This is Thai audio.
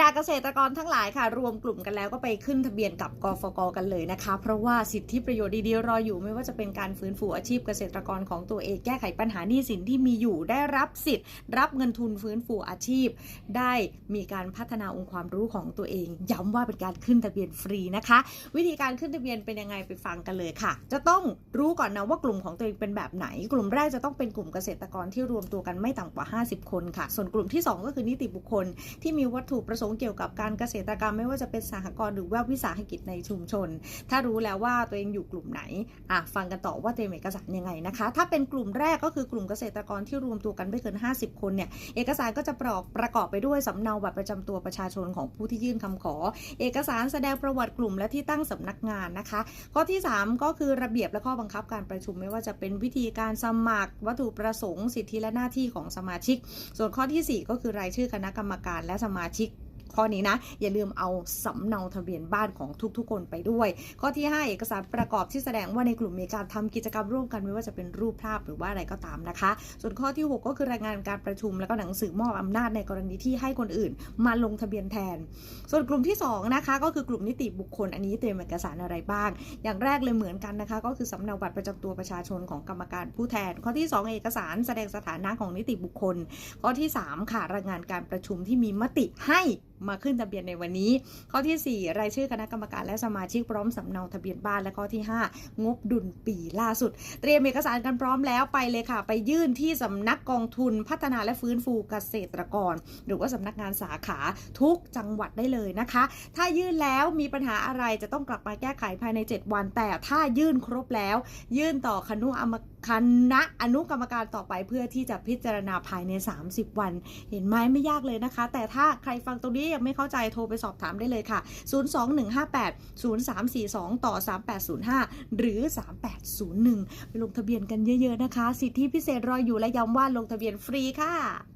ดาเกษตรกรทั้งหลายค่ะ รวมกลุ่มกันแล้วก็ไปขึ้นทะเบียนกับกฟกกันเลยนะคะ เพราะว่าสิทธิประโยชน์ดีๆรออยู่ไม่ว่าจะเป็นการฟื้นฟูอาชีพเกษตรกรของตัวเองแก้ไขปัญหาหนี้สินที่มีอยู่ได้รับสิทธิ์ รับเงินทุนฟื้นฟูอาชีพ ได้มีการพัฒนาองค์ความรู้ของตัวเอง ย้ำว่าเป็นการขึ้นทะเบียนฟรีนะคะ วิธีการขึ้นทะเบียนเป็นยังไงไปฟังกันเลยค่ะ จะต้องรู้ก่อนนะว่ากลุ่มของตัวเองเป็นแบบไหน กลุ่มแรกจะต้องเป็นกลุ่มเกษตรกรที่รวมตัวกันไม่ต่ำกว่า 50 คนค่ะ ส่วนกลุ่มที่ 2 ก็คือนิติบุคคลที่มีวัตถุประสงค์เกี่ยวกับการเกษตรกรรมไม่ว่าจะเป็นสหกรณ์หรือว่าวิสาหกิจในชุมชน ถ้ารู้แล้วว่าตัวเองอยู่กลุ่มไหนอะฟังกันต่อว่าเตรียมเอกสารยังไงนะคะ ถ้าเป็นกลุ่มแรกก็คือกลุ่มเกษตรกรที่รวมตัวกันไม่เกิน 50 คนเนี่ยเอกสารก็จะประกอบประกอบไปด้วยสำเนาบัตรประจำตัวประชาชนของผู้ที่ยื่นคำขอ เอกสารแสดงประวัติกลุ่มและที่ตั้งสำนักงานนะคะ ข้อที่ 3 ก็คือระเบียบและข้อบังคับการประชุมไม่ว่าจะเป็นวิธีการสมัคร วัตถุประสงค์สิทธิและหน้าที่ของสมาชิก ส่วนข้อทีสี่4 ก็คือรายชื่อคณะกรรมการและสมาชิก ข้อนี้นะ อย่าลืมเอาสำเนาทะเบียนบ้านของทุกๆ คนไปด้วย ข้อที่ 5 เอกสารประกอบที่แสดงว่าในกลุ่มมีการทำกิจกรรมร่วมกันไม่ว่าจะเป็นรูปภาพหรือว่าอะไรก็ตามนะคะ ส่วนข้อที่ 6 ก็คือรายงานการประชุมแล้วก็หนังสือมอบอำนาจในกรณีที่ให้คนอื่น มาลงทะเบียนแทน ส่วนกลุ่มที่สองนะคะ ก็คือกลุ่มนิติบุคคลอันนี้เตรียมเอกสารอะไรบ้าง อย่างแรกเลยเหมือนกันนะคะ ก็คือสำเนาบัตรประจำตัวประชาชนของกรรมการผู้แทน ข้อที่ 2 เอกสารแสดงสถานะของนิติบุคคล ข้อที่ 3 ค่ะรายงานการประชุมที่มีมติให้มาขึ้นทะเบียนในวันนี้ ข้อทีสี่ 4 รายชื่อคณะกรรมการและสมาชิกพร้อมสำเนาทะเบียนบ้านและข้อที่ 5 งบดุลปีล่าสุด เตรียมเอกสารกันพร้อมแล้วไปเลยค่ะ ไปยื่นที่สำนักกองทุนพัฒนาและฟื้นฟูเกษตรกร หรือว่าสำนักงานสาขาทุกจังหวัดได้เลยนะคะ ถ้ายื่นแล้วมีปัญหาอะไรจะต้องกลับมาแก้ไขภายใน 7 วัน แต่ถ้ายื่นครบแล้ว ยื่นต่อคณะอม คณะอนุกรรมการต่อไปเพื่อที่จะพิจารณาภายใน 30 วัน เห็นไหมไม่ยากเลยนะคะ แต่ถ้าใครฟังตรงนี้ยังไม่เข้าใจโทรไปสอบถามได้เลยค่ะ 02158 0342 ต่อ 3805 หรือ 3801 ไปลงทะเบียนกันเยอะๆนะคะ สิทธิพิเศษรออยู่และย้ำว่าลงทะเบียนฟรีค่ะ